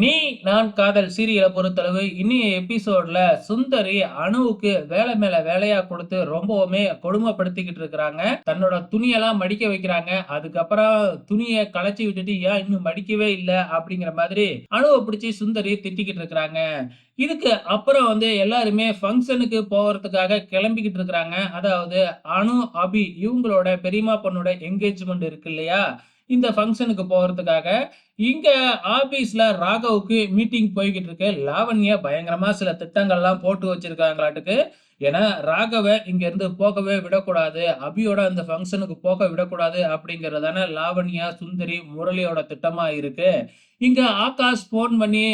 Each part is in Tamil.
நீ நான் காதல் சீரியலை பொறுத்தளவு இன்னைய எபிசோட்ல சுந்தரி அணுவுக்கு வேலை மேல வேலையா கொடுத்து ரொம்பவுமே கொடுமைப்படுத்திக்கிட்டு இருக்கிறாங்க. தன்னோட துணியெல்லாம் மடிக்க வைக்கிறாங்க. அதுக்கப்புறம் துணியை களைச்சி விட்டுட்டு ஏன் இன்னும் மடிக்கவே இல்லை அப்படிங்கிற மாதிரி அணுவை பிடிச்சி சுந்தரி திட்டிக்கிட்டு இருக்கிறாங்க. இதுக்கு அப்புறம் வந்து எல்லாருமே ஃபங்க்ஷனுக்கு போகிறதுக்காக கிளம்பிக்கிட்டு இருக்கிறாங்க. அதாவது அணு அபி இவங்களோட பெரியமா பொண்ணோட என்கேஜ்மெண்ட் இருக்கு இல்லையா? இந்த ஃபங்க்ஷனுக்கு போகிறதுக்காக இங்க ஆபீஸ்ல ராகவுக்கு மீட்டிங் போய்கிட்டு இருக்கு லாவண்யா பயங்கரமா சில திட்டங்கள்லாம் போட்டு வச்சிருக்காங்களாட்டுக்கு. ஏன்னா ராகவை இங்க இருந்து போகவே விடக்கூடாது. அபியோட அந்த ஃபங்க்ஷனுக்கு போக விடக்கூடாது அப்படிங்கறதான லாவண்யா சுந்தரி முரளியோட திட்டமா இருக்கு. இங்க ஆகாஷ் ஃபோன் பண்ணி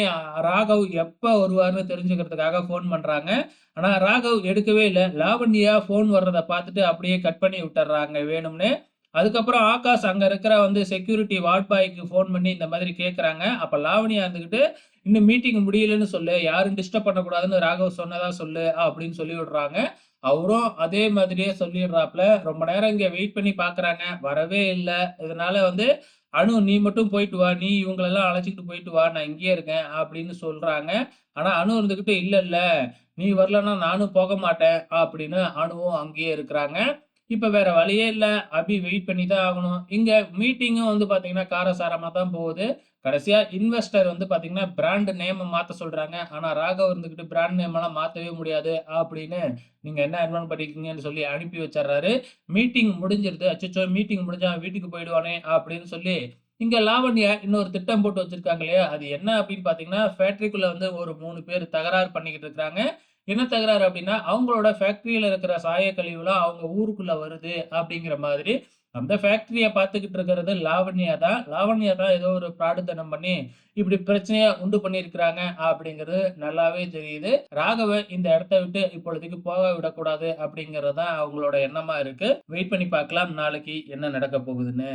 ராகவ் எப்ப வருவார்னு தெரிஞ்சுக்கிறதுக்காக ஃபோன் பண்றாங்க. ஆனா ராகவ் எடுக்கவே இல்லை. லாவண்யா ஃபோன் வர்றதை பார்த்துட்டு அப்படியே கட் பண்ணி விட்டுறாங்க வேணும்னு. அதுக்கப்புறம் ஆகாஷ் அங்கே இருக்கிற வந்து செக்யூரிட்டி வார்ட் பாய்க்கு ஃபோன் பண்ணி இந்த மாதிரி கேட்குறாங்க அப்போ லாவணியா இருந்துக்கிட்டு இன்னும் மீட்டிங் முடியலன்னு சொல்லு யாரும் டிஸ்டர்ப் பண்ணக்கூடாதுன்னு ராகவ் சொன்னதா சொல்லு அப்படின்னு சொல்லி விடுறாங்க. அவரும் அதே மாதிரியே சொல்லிடுறாப்புல ரொம்ப நேரம் இங்கே வெயிட் பண்ணி பார்க்குறாங்க வரவே இல்லை. இதனால வந்து அனு நீ மட்டும் போயிட்டு வா நீ இவங்களெல்லாம் அழைச்சிக்கிட்டு போயிட்டு வா நான் இங்கேயே இருக்கேன் அப்படின்னு சொல்கிறாங்க ஆனால் அணு இருந்துக்கிட்டு இல்லை இல்லை நீ வரலன்னா நானும் போக மாட்டேன் அப்படின்னு அணுவும் அங்கேயே இருக்கிறாங்க. இப்போ வேற வழியே இல்லை அபி வெயிட் பண்ணி தான் ஆகணும். இங்கே மீட்டிங்கும் வந்து பார்த்தீங்கன்னா காரசாரமாக தான் போகுது. கடைசியாக இன்வெஸ்டர் வந்து பார்த்தீங்கன்னா பிராண்ட் நேமை மாற்ற சொல்கிறாங்க ஆனால் ராகவ் இருந்துக்கிட்டு பிராண்ட் நேமெல்லாம் மாற்றவே முடியாது அப்படின்னு, நீங்கள் என்ன அட்வான்ஸ் பண்ணிருக்கீங்கன்னு சொல்லி அனுப்பி வச்சிடுறாரு மீட்டிங் முடிஞ்சிருது. அச்சச்சோ! மீட்டிங் முடிஞ்சா வீட்டுக்கு போயிடுவானே அப்படின்னு சொல்லி, இங்கே லாவண்யா இன்னொரு திட்டம் போட்டு வச்சிருக்காங்க இல்லையா? அது என்ன அப்படின்னு பார்த்தீங்கன்னா ஃபேக்ட்ரிக்குள்ளே வந்து ஒரு மூணு பேர் தகராறு பண்ணிக்கிட்டு இருக்கிறாங்க என்ன தகராறு அப்படின்னா, அவங்களோட ஃபேக்டரியில இருக்கிற சாய கழிவுலாம் அவங்க ஊருக்குள்ள வருது அப்படிங்கிற மாதிரி, அந்த ஃபேக்டரியை பார்த்துக்கிட்டு இருக்கிறது லாவண்யா தான். லாவண்யா தான் ஏதோ ஒரு பிராடுத்தனம் பண்ணி, இப்படி பிரச்சனைய உண்டு பண்ணியிருக்கிறாங்க அப்படிங்கிறது நல்லாவே தெரியுது. ராகவ இந்த இடத்த விட்டு இப்பொழுதுக்கு போக விடக்கூடாது அப்படிங்கிறது தான் அவங்களோட எண்ணமா இருக்கு. வெயிட் பண்ணி பார்க்கலாம் நாளைக்கு என்ன நடக்க போகுதுன்னு.